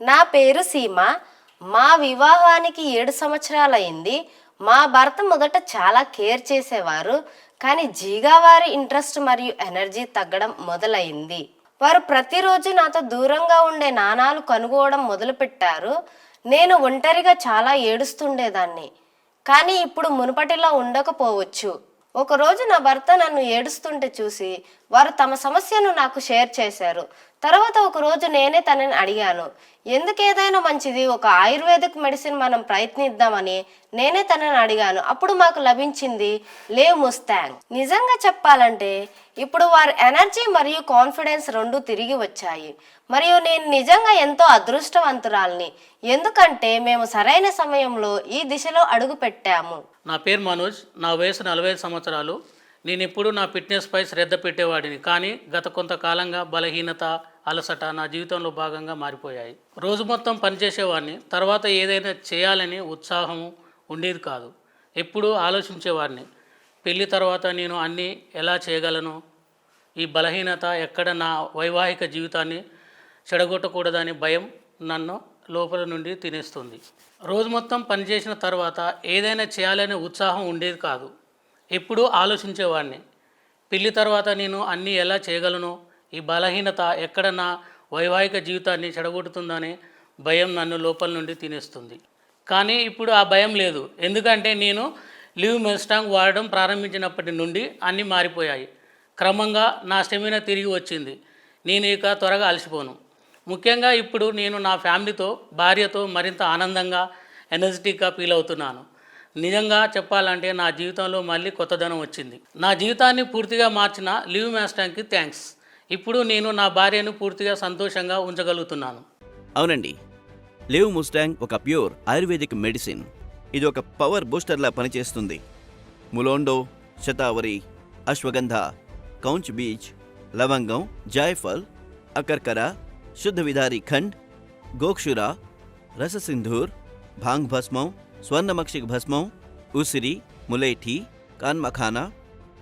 నా పేరు సీమ. మా వివాహానికి ఏడు సంవత్సరాలైంది. మా భర్త మొదట చాలా కేర్ చేసేవారు. కానీ జీగా వారి ఇంట్రెస్ట్ మరియు ఎనర్జీ తగ్గడం మొదలైంది. వారు ప్రతిరోజు నాతో దూరంగా ఉండే నాణాలు కనుగోవడం మొదలుపెట్టారు. నేను ఒంటరిగా చాలా ఏడుస్తుండేదాన్ని. కానీ ఇప్పుడు మునుపటిలా ఉండకపోవచ్చు. ఒకరోజు నా భర్త నన్ను ఏడుస్తుంటే చూసి వారు తమ సమస్యను నాకు షేర్ చేశారు. తర్వాత ఒక రోజు నేనే తనని అడిగాను. ఎందుకు ఏదైనా మంచిది ఒక ఆయుర్వేదిక్ మెడిసిన్ మనం ప్రయత్నిద్దామని నేనే తనని అడిగాను. అప్పుడు మాకు లభించింది లేవ్ ముస్తాంగ్ నిజంగా చెప్పాలంటే ఇప్పుడు వారి ఎనర్జీ మరియు కాన్ఫిడెన్స్ రెండు తిరిగి వచ్చాయి. మరియు నేను నిజంగా ఎంతో అదృష్టవంతురాల్ని. ఎందుకంటే మేము సరైన సమయంలో ఈ దిశలో అడుగు పెట్టాము నా పేరు మనోజ్. నా వయసు నలభై సంవత్సరాలు. నేను ఎప్పుడూ నా ఫిట్నెస్పై శ్రద్ధ పెట్టేవాడిని. కానీ గత కొంతకాలంగా బలహీనత అలసట నా జీవితంలో భాగంగా మారిపోయాయి. రోజు మొత్తం పనిచేసేవాడిని. తర్వాత ఏదైనా చేయాలని ఉత్సాహం ఉండేది కాదు. ఎప్పుడూ ఆలోచించేవాడిని. పెళ్ళి తర్వాత నేను అన్నీ ఎలా చేయగలను? ఈ బలహీనత ఎక్కడ నా వైవాహిక జీవితాన్ని చెడగొట్టకూడదని భయం నన్ను లోపల నుండి తినేస్తుంది. రోజు మొత్తం పనిచేసిన తర్వాత ఏదైనా చేయాలనే ఉత్సాహం ఉండేది కాదు. ఎప్పుడూ ఆలోచించేవాడిని పెళ్ళి తర్వాత నేను అన్నీ ఎలా చేయగలను? ఈ బలహీనత ఎక్కడ నా వైవాహిక జీవితాన్ని చెడగొడుతుందనే భయం నన్ను లోపల నుండి తినేస్తుంది. కానీ ఇప్పుడు ఆ భయం లేదు. ఎందుకంటే నేను లివ్ మెస్టాంగ్ వాడడం ప్రారంభించినప్పటి నుండి అన్నీ మారిపోయాయి. క్రమంగా నా స్టెమినా తిరిగి వచ్చింది. నేను ఇక త్వరగా అలసిపోను. ముఖ్యంగా ఇప్పుడు నేను నా ఫ్యామిలీతో భార్యతో మరింత ఆనందంగా ఎనర్జెటిక్గా ఫీల్ అవుతున్నాను. నిజంగా చెప్పాలంటే నా జీవితంలో మళ్ళీ కొత్తదనం వచ్చింది. నా జీవితాన్ని పూర్తిగా మార్చిన లివ్ మాస్టర్కి థ్యాంక్స్. ఇప్పుడు నేను నా భార్యను పూర్తిగా సంతోషంగా ఉంచగలుగుతున్నాను. అవునండి. లివ్ ముస్టాంగ్ ఒక ప్యూర్ ఆయుర్వేదిక్ మెడిసిన్. ఇది ఒక పవర్ బూస్టర్లా పనిచేస్తుంది. ములోండో శతావరి అశ్వగంధ కౌంచ్ బీచ్ లవంగం జాయ్ఫల్ అకర్కర శుద్ధ విధారి ఖండ్ గోక్షురా రససింధూర్ భాంగ్ భస్మం స్వర్ణమక్షిక భస్మం ఉసిరి ములేఠి కాన్మఖానా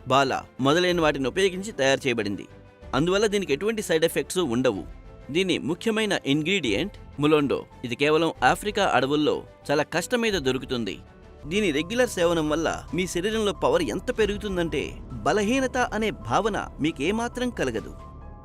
బాల మొదలైన వాటిని ఉపయోగించి తయారు చేయబడింది. అందువల్ల దీనికి ఎటువంటి సైడ్ ఎఫెక్ట్స్ ఉండవు. దీని ముఖ్యమైన ఇంగ్రీడియంట్ ములోండో. ఇది కేవలం ఆఫ్రికా అడవుల్లో చాలా కష్టం మీద దొరుకుతుంది. దీని రెగ్యులర్ సేవనం వల్ల మీ శరీరంలో పవర్ ఎంత పెరుగుతుందంటే బలహీనత అనే భావన మీకేమాత్రం కలగదు.